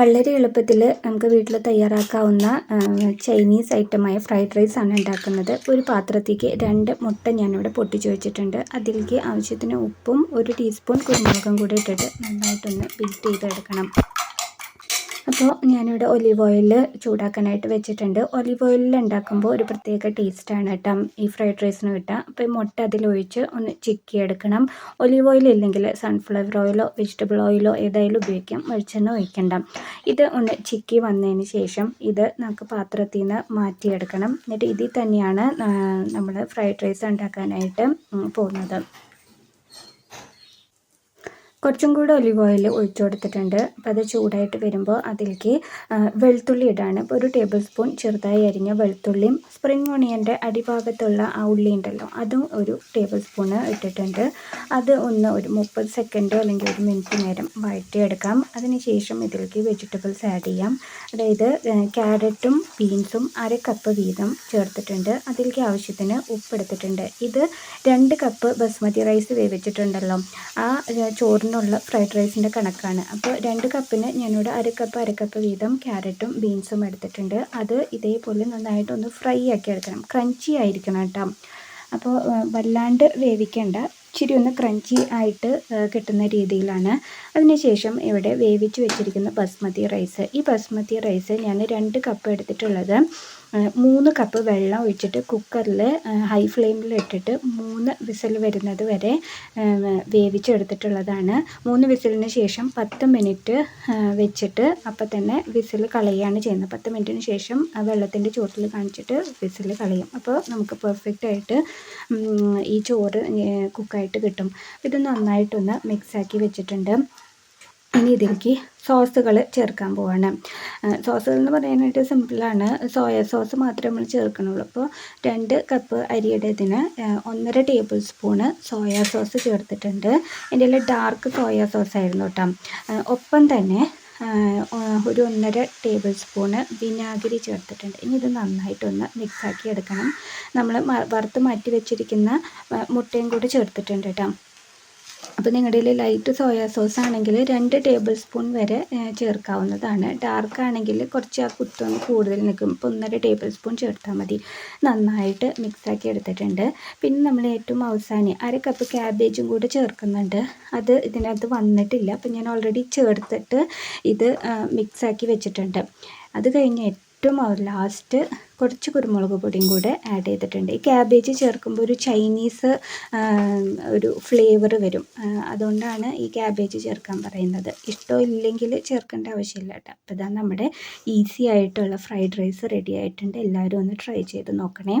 വളരെ എളുപ്പത്തിൽ നമുക്ക് വീട്ടിൽ തയ്യാറാക്കാവുന്ന ചൈനീസ് ഐറ്റമായ ഫ്രൈഡ് റൈസ് ആണ് ഉണ്ടാക്കുന്നത്. ഒരു പാത്രത്തേക്ക് രണ്ട് മുട്ട ഞാനിവിടെ പൊട്ടിച്ചു വെച്ചിട്ടുണ്ട്. അതിലേക്ക് ആവശ്യത്തിന് ഉപ്പും ഒരു ടീസ്പൂൺ കുരുമുളകും കൂടി ഇട്ടിട്ട് നന്നായിട്ടൊന്ന് ബീറ്റ് ചെയ്തെടുക്കണം. അപ്പോൾ ഞാനിവിടെ ഒലിവ് ഓയിൽ ചൂടാക്കാനായിട്ട് വെച്ചിട്ടുണ്ട്. ഒലിവ് ഓയിലിൽ ഉണ്ടാക്കുമ്പോൾ ഒരു പ്രത്യേക ടേസ്റ്റാണ് കേട്ടോ. ഈ ഫ്രൈഡ് റൈസിന് കിട്ടുക. അപ്പോൾ ഈ മുട്ട അതിലൊഴിച്ച് ഒന്ന് ചിക്കി എടുക്കണം ഒലിവ് ഓയിൽ ഇല്ലെങ്കിൽ സൺഫ്ലവർ ഓയിലോ വെജിറ്റബിൾ ഓയിലോ ഏതായാലും ഉപയോഗിക്കാം. വെളിച്ചെണ്ണ ഒഴിക്കണ്ട. ഇത് ഒന്ന് ചിക്കി വന്നതിന് ശേഷം ഇത് നമുക്ക് പാത്രത്തിൽ നിന്ന് മാറ്റിയെടുക്കണം. എന്നിട്ട് ഇതിൽ തന്നെയാണ് നമ്മൾ ഫ്രൈഡ് റൈസ് ഉണ്ടാക്കാനായിട്ട് പോകുന്നത്. കുറച്ചും കൂടെ ഒലിവ് ഓയിൽ ഒഴിച്ചു കൊടുത്തിട്ടുണ്ട്. അപ്പോൾ അത് ചൂടായിട്ട് വരുമ്പോൾ അതിലേക്ക് വെളുത്തുള്ളി ഇടാണ്. ഇപ്പോൾ ഒരു ടേബിൾ സ്പൂൺ ചെറുതായി അരിഞ്ഞ വെളുത്തുള്ളിയും സ്പ്രിംഗ് ഓണിയന്റെ അടിഭാഗത്തുള്ള ആ ഉള്ളി ഉണ്ടല്ലോ അതും ഒരു ടേബിൾ സ്പൂണ് ഇട്ടിട്ടുണ്ട്. അത് ഒന്ന് ഒരു മുപ്പത് സെക്കൻഡ് അല്ലെങ്കിൽ ഒരു മിനിറ്റ് നേരം വഴറ്റിയെടുക്കാം. അതിനുശേഷം ഇതിലേക്ക് വെജിറ്റബിൾസ് ആഡ് ചെയ്യാം. അതായത് ക്യാരറ്റും ബീൻസും അര കപ്പ് വീതം ചേർത്തിട്ടുണ്ട്. അതിലേക്ക് ആവശ്യത്തിന് ഉപ്പ് എടുത്തിട്ടുണ്ട്. ഇത് രണ്ട് കപ്പ് ബസ്മതി റൈസ് വേവിച്ചിട്ടുണ്ടല്ലോ. ആ ചോറിന് എന്നുള്ള ഫ്രൈഡ് റൈസിന്റെ കണക്കാണ്. അപ്പോൾ രണ്ട് കപ്പിന് ഞാനിവിടെ അര കപ്പ് അര കപ്പ് വീതം ക്യാരറ്റും ബീൻസും എടുത്തിട്ടുണ്ട്. അത് ഇതേപോലെ നന്നായിട്ട് ഒന്ന് ഫ്രൈ ആക്കി എടുക്കണം. ക്രഞ്ചി ആയിരിക്കണം കേട്ടോ. അപ്പോൾ വല്ലാണ്ട് വേവിക്കേണ്ട. ഇച്ചിരി ഒന്ന് ക്രഞ്ചി ആയിട്ട് കിട്ടുന്ന രീതിയിലാണ്. അതിനുശേഷം ഇവിടെ വേവിച്ച് വെച്ചിരിക്കുന്ന ബസ്മതി റൈസ് ഈ ബസ്മതി റൈസ് ഞാൻ രണ്ട് കപ്പ് എടുത്തിട്ടുള്ളത്. മൂന്ന് കപ്പ് വെള്ളം ഒഴിച്ചിട്ട് കുക്കറിൽ ഹൈ ഫ്ലെയിമിൽ ഇട്ടിട്ട് മൂന്ന് വിസിൽ വരുന്നത് വരെ വേവിച്ചെടുത്തിട്ടുള്ളതാണ്. മൂന്ന് വിസിലിന് ശേഷം പത്ത് മിനിറ്റ് വെച്ചിട്ട് അപ്പം തന്നെ വിസിൽ കളയുകയാണ് ചെയ്യുന്നത്. പത്ത് മിനിറ്റിന് ശേഷം വെള്ളത്തിന്റെ ചോട്ടിൽ കാണിച്ചിട്ട് വിസിൽ കളയും. അപ്പോൾ നമുക്ക് പെർഫെക്റ്റ് ആയിട്ട് ഈ ചോറ് കുക്കായിട്ട് കിട്ടും. ഇത് നന്നായിട്ടൊന്ന് മിക്സാക്കി വെച്ചിട്ടുണ്ട്. ഇനി ഇതിലേക്ക് സോസുകൾ ചേർക്കാൻ പോവാണ്. സോസുകൾ എന്ന് പറയാനായിട്ട് സിമ്പിളാണ് സോയ സോസ് മാത്രമേ നമ്മൾ ചേർക്കണുള്ളൂ. അപ്പോൾ രണ്ട് കപ്പ് അരിയുടേതിന് ഒന്നര ടേബിൾ സ്പൂണ് സോയ സോസ് ചേർത്തിട്ടുണ്ട്. എന്റെ ഡാർക്ക് സോയ സോസ് ആയിരുന്നു കേട്ടോ. ഒപ്പം തന്നെ ഒരു ഒന്നര ടേബിൾ സ്പൂണ് വിനാഗിരി ചേർത്തിട്ടുണ്ട്. ഇനി ഇത് നന്നായിട്ടൊന്ന് മിക്സാക്കി എടുക്കണം. നമ്മൾ വറുത്ത് മാറ്റി വെച്ചിരിക്കുന്ന മുട്ടയും കൂടി ചേർത്തിട്ടുണ്ട് കേട്ടോ. അപ്പോൾ നിങ്ങളുടെ ലൈറ്റ് സോയാ സോസ് ആണെങ്കിൽ രണ്ട് ടേബിൾ സ്പൂൺ വരെ ചേർക്കാവുന്നതാണ്. ഡാർക്ക് ആണെങ്കിൽ കുറച്ച് ആ കുത്തൊന്ന് കൂടുതൽ നിൽക്കും ഇപ്പോൾ ഒന്നര ടേബിൾ സ്പൂൺ ചേർത്താൽ മതി. നന്നായിട്ട് മിക്സാക്കി എടുത്തിട്ടുണ്ട്. പിന്നെ നമ്മൾ ഏറ്റവും അവസാനം അര കപ്പ് ക്യാബേജും കൂടെ ചേർക്കുന്നുണ്ട്. അത് ഇതിനകത്ത് വന്നിട്ടില്ല. അപ്പോൾ ഞാൻ ഓൾറെഡി ചേർത്തിട്ട് ഇത് മിക്സാക്കി വെച്ചിട്ടുണ്ട്. അത് കഴിഞ്ഞ് ഏറ്റവും ലാസ്റ്റ് കുറച്ച് കുരുമുളക് പൊടിയും കൂടെ ആഡ് ചെയ്തിട്ടുണ്ട്. ഈ ക്യാബേജ് ചേർക്കുമ്പോൾ ഒരു ചൈനീസ് ഒരു ഫ്ലേവർ വരും. അതുകൊണ്ടാണ് ഈ ക്യാബേജ് ചേർക്കാൻ പറയുന്നത്. ഇഷ്ടമില്ലെങ്കിൽ ചേർക്കേണ്ട ആവശ്യമില്ല കേട്ടോ. അപ്പോൾ ഇതാ നമ്മുടെ ഈസി ആയിട്ടുള്ള ഫ്രൈഡ് റൈസ് റെഡി ആയിട്ടുണ്ട്. എല്ലാവരും ഒന്ന് ട്രൈ ചെയ്ത് നോക്കണേ.